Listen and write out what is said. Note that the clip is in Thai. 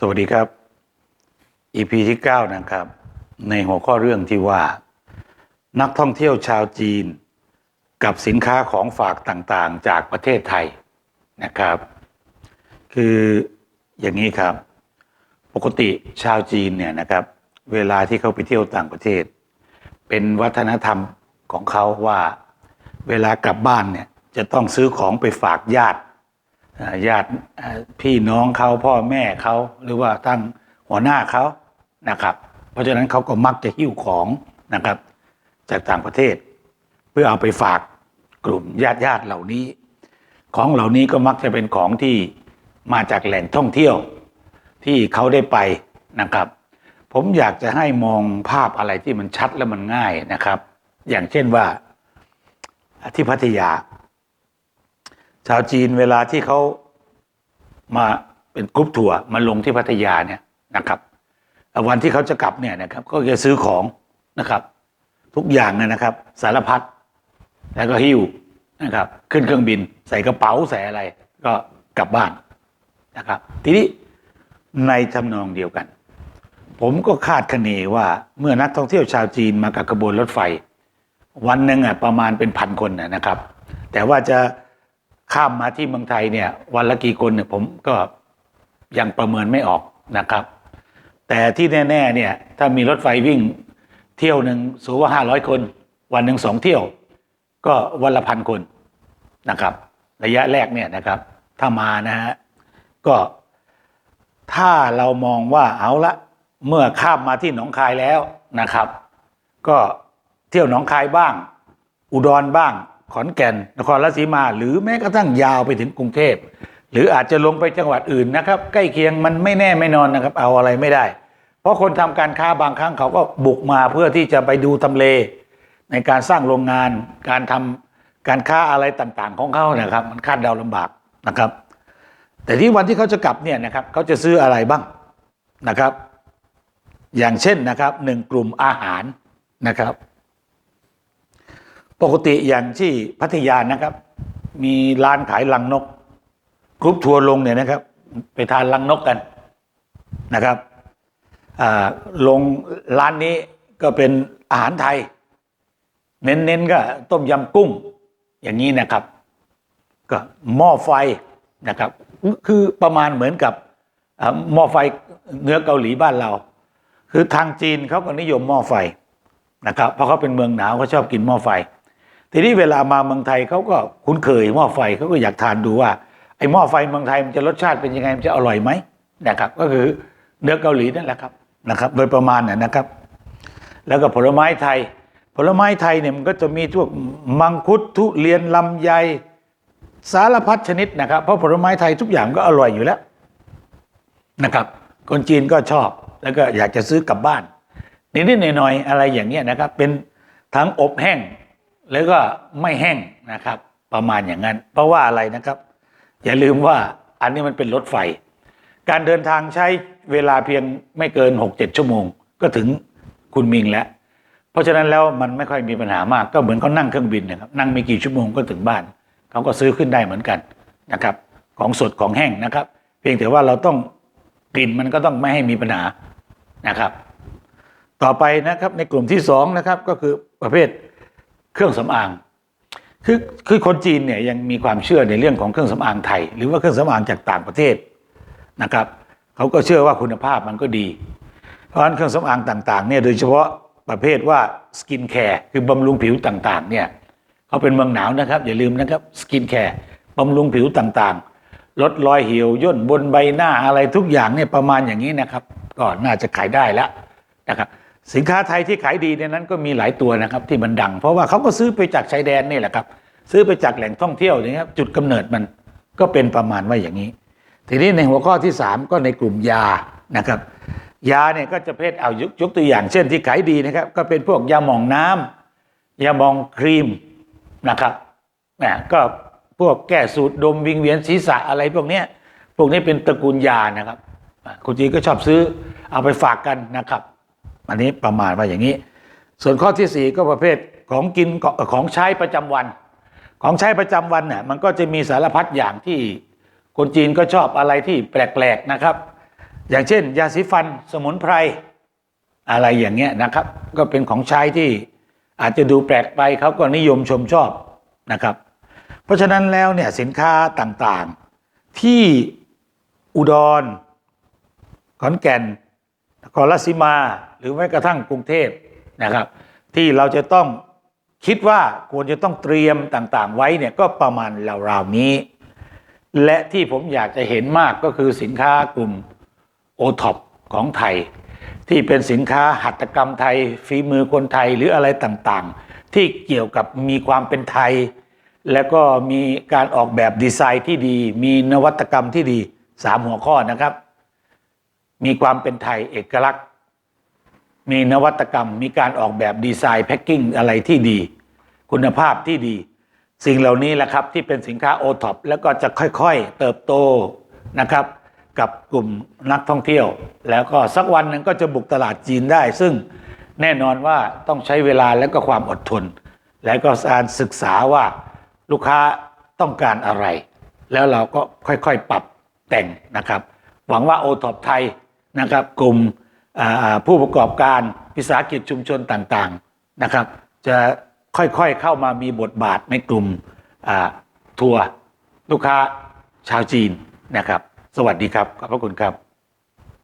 สวัสดีครับ EP ที่ 9 นะครับ ในหัวข้อเรื่องที่ว่า นักท่องเที่ยวชาวจีน กับสินค้าของฝากต่างๆ จากประเทศไทยนะครับ คืออย่างนี้ครับ ปกติชาวจีนเนี่ยนะครับ เวลาที่เขาไปเที่ยวต่างประเทศ เป็นวัฒนธรรมของเขาว่า เวลากลับบ้านเนี่ยจะต้องซื้อของไปฝากญาติ ญาติพี่น้องเขาพ่อแม่เขาหรือว่าทั้งหัวหน้าเขานะครับ เพราะฉะนั้นเขาก็มักจะหิ้วของนะครับ จากต่างประเทศ เพื่อเอาไปฝากกลุ่มญาติญาติเหล่านี้ ของเหล่านี้ก็มักจะเป็นของที่มาจากแหล่งท่องเที่ยวที่เขาได้ไปนะครับ ผมอยากจะให้มองภาพอะไรที่มันชัดและมันง่ายนะครับ อย่างเช่นว่าที่พัทยา ชาวจีนเวลาที่เขามาเป็นกรุ๊ปทัวร์มาลงที่พัทยาเนี่ยนะครับวันที่เขาจะกลับเนี่ยนะครับ ก็จะซื้อของนะครับ ทุกอย่างนะครับ สารพัดแล้วก็หิ้วนะครับ ขึ้นเครื่องบิน ใส่กระเป๋าใส่อะไร ก็กลับบ้านนะครับ ทีนี้ในทำนองเดียวกัน ผมก็คาดคะเนว่าเมื่อนักท่องเที่ยวชาวจีนมากับกระบวนรถไฟ วันหนึ่งอะประมาณเป็นพันคนนะครับ แต่ว่าจะ ข้ามมาที่เมืองไทยเนี่ยวันละกี่คนเนี่ยผมก็ยังประเมินไม่ออกนะครับ แต่ที่แน่ๆเนี่ยถ้ามีรถไฟวิ่งเที่ยวหนึ่งสูว่าห้าร้อยคน วันหนึ่งสองเที่ยว ก็วันละพันคนนะครับ ระยะแรกเนี่ยนะครับ ถ้ามานะฮะก็ถ้าเรามองว่าเอาละเมื่อข้ามมาที่หนองคายแล้วนะครับ ก็เที่ยวหนองคายบ้าง อุดรบ้าง ขอนแก่น นครราชสีมา หรือแม้กระทั่งยาวไปถึงกรุงเทพหรืออาจจะลงไปจังหวัดอื่นนะครับ ใกล้เคียงมันไม่แน่ไม่นอนนะครับ เอาอะไรไม่ได้ เพราะคนทำการค้าบางครั้งเขาก็บุกมาเพื่อที่จะไปดูทำเล ในการสร้างโรงงาน การทำการค้าอะไรต่างๆ ของเขานะครับ มันคาดเดาลำบากนะครับ แต่ที่วันที่เขาจะกลับเนี่ยนะครับเขาจะซื้ออะไรบ้างนะครับ อย่างเช่นนะครับหนึ่งกลุ่มอาหารนะครับ ปกติอย่างที่พัทยานะครับ มีร้านขายลังนกกรุ๊ปทัวร์ลงเนี่ยนะครับ ไปทานลังนกกันนะครับลงร้านนี้ก็เป็นอาหารไทย เน้นๆก็ต้มยำกุ้งอย่างนี้นะครับ ก็หม้อไฟนะครับ คือประมาณเหมือนกับหม้อไฟเนื้อเกาหลีบ้านเรา คือทางจีนเขาก็นิยมหม้อไฟนะครับ เพราะเขาเป็นเมืองหนาวเขาชอบกินหม้อไฟ ทีนี้เวลามาเมืองไทยเขาก็คุ้นเคยหม้อไฟเขาก็อยากทานดูว่าไอ้หม้อไฟเมืองไทยมันจะรสชาติเป็นยังไงมันจะอร่อยไหมนะครับ ก็คือเนื้อเกาหลีนั่นแหละครับนะครับ โดยประมาณน่ะนะครับ แล้วก็ผลไม้ไทย ผลไม้ไทยเนี่ยมันก็จะมีพวกมังคุดทุเรียนลำไยสารพัดชนิดนะครับ เพราะผลไม้ไทยทุกอย่างก็อร่อยอยู่แล้วนะครับ คนจีนก็ชอบแล้วก็อยากจะซื้อกลับบ้านนิดๆหน่อยๆอะไรอย่างเงี้ยนะครับ เป็นทั้งอบแห้ง แล้วก็ไม่แห้งนะครับ ประมาณอย่างนั้น เพราะว่าอะไรนะครับ อย่าลืมว่าอันนี้มันเป็นรถไฟ การเดินทางใช้เวลาเพียงไม่เกิน 6-7 ชั่วโมง ก็ถึงคุณมิงแล้ว เพราะฉะนั้นแล้วมันไม่ค่อยมีปัญหามาก ก็เหมือนเขานั่งเครื่องบินนะครับ นั่งไม่กี่ชั่วโมงก็ถึงบ้าน เขาก็ซื้อขึ้นได้เหมือนกันนะครับ ของสดของแห้งนะครับ เพียงแต่ว่าเราต้องกลิ่นมันก็ต้องไม่ให้มีปัญหานะครับ ต่อไปนะครับในกลุ่มที่สองนะครับก็คือประเภท เครื่องสำอาง คือคือคนจีนเนี่ยยังมีความเชื่อในเรื่องของเครื่องสำอางไทย หรือว่าเครื่องสำอางจากต่างประเทศนะครับเขาก็เชื่อว่าคุณภาพมันก็ดี เพราะฉะนั้นเครื่องสำอางต่างๆเนี่ยโดยเฉพาะประเภทว่าสกินแคร์คือบำรุงผิวต่างๆเนี่ยเขาเป็นเมืองหนาวนะครับ อย่าลืมนะครับสกินแคร์บำรุงผิวต่างๆ ลดรอยเหี่ยวย่นบนใบหน้าอะไรทุกอย่างเนี่ยประมาณอย่างนี้นะครับ ก็น่าจะขายได้แล้วนะครับ สินค้าไทยที่ขายดีในนั้นก็มีหลายตัวนะครับที่มันดัง เพราะว่าเขาก็ซื้อไปจากชายแดนนี่แหละครับ ซื้อไปจากแหล่งท่องเที่ยวนี่ครับจุดกำเนิดมันก็เป็นประมาณว่าอย่างนี้ ทีนี้ในหัวข้อที่ 3 ก็ในกลุ่มยานะครับ ยาเนี่ยก็จะเพศเอายกยกตัวอย่างเช่นที่ขายดีนะครับ ก็เป็นพวกยาหมองน้ำยาหมองครีมนะครับนะก็พวกแก้สูดดมวิงเวียนศีรษะอะไรพวกเนี้ยพวกนี้เป็นตระกูลยานะครับอ่าคนจีก็ชอบซื้อเอาไปฝากกันนะครับ อันนี้ประมาณว่าอย่างนี้ ส่วนข้อที่สี่ก็ประเภทของกินของใช้ประจำวัน ของใช้ประจำวันเนี่ยมันก็จะมีสารพัดอย่างที่คนจีนก็ชอบอะไรที่แปลกๆนะครับ อย่างเช่น ยาสีฟันสมุนไพรอะไรอย่างเงี้ยนะครับ ก็เป็นของใช้ที่อาจจะดูแปลกไปเขาก็นิยมชมชอบนะครับ เพราะฉะนั้นแล้วเนี่ยสินค้าต่างๆที่อุดรขอนแก่น ครราชสีมา หรือแม้กระทั่งกรุงเทพนะครับ ที่เราจะต้องคิดว่าควรจะต้องเตรียมต่างๆ ไว้เนี่ยก็ประมาณราวๆนี้ และที่ผมอยากจะเห็นมากก็คือสินค้ากลุ่มโอท็อปของไทย ที่เป็นสินค้าหัตถกรรมไทย ฝีมือคนไทยหรืออะไรต่างๆ ที่เกี่ยวกับมีความเป็นไทย แล้วก็มีการออกแบบดีไซน์ที่ดี มีนวัตกรรมที่ดีสามหัวข้อนะครับ มีความเป็นไทยเอกลักษณ์ มีนวัตกรรม มีการออกแบบดีไซน์แพ็คกิ้งอะไรที่ดี คุณภาพที่ดี สิ่งเหล่านี้แหละครับที่เป็นสินค้าโอท็อปแล้วก็จะค่อยๆ เติบโตนะครับ กับกลุ่มนักท่องเที่ยว แล้วก็สักวันหนึ่งก็จะบุกตลาดจีนได้ ซึ่งแน่นอนว่าต้องใช้เวลาและก็ความอดทน และก็การศึกษาว่าลูกค้าต้องการอะไร แล้วเราก็ค่อยๆปรับแต่งนะครับ หวังว่าโอท็อปไทย นะครับกลุ่มผู้ประกอบการวิสาหกิจชุมชนต่างๆนะครับ จะค่อยๆเข้ามามีบทบาทในกลุ่มทัวร์ลูกค้าชาวจีนนะครับ สวัสดีครับ ขอบพระคุณครับ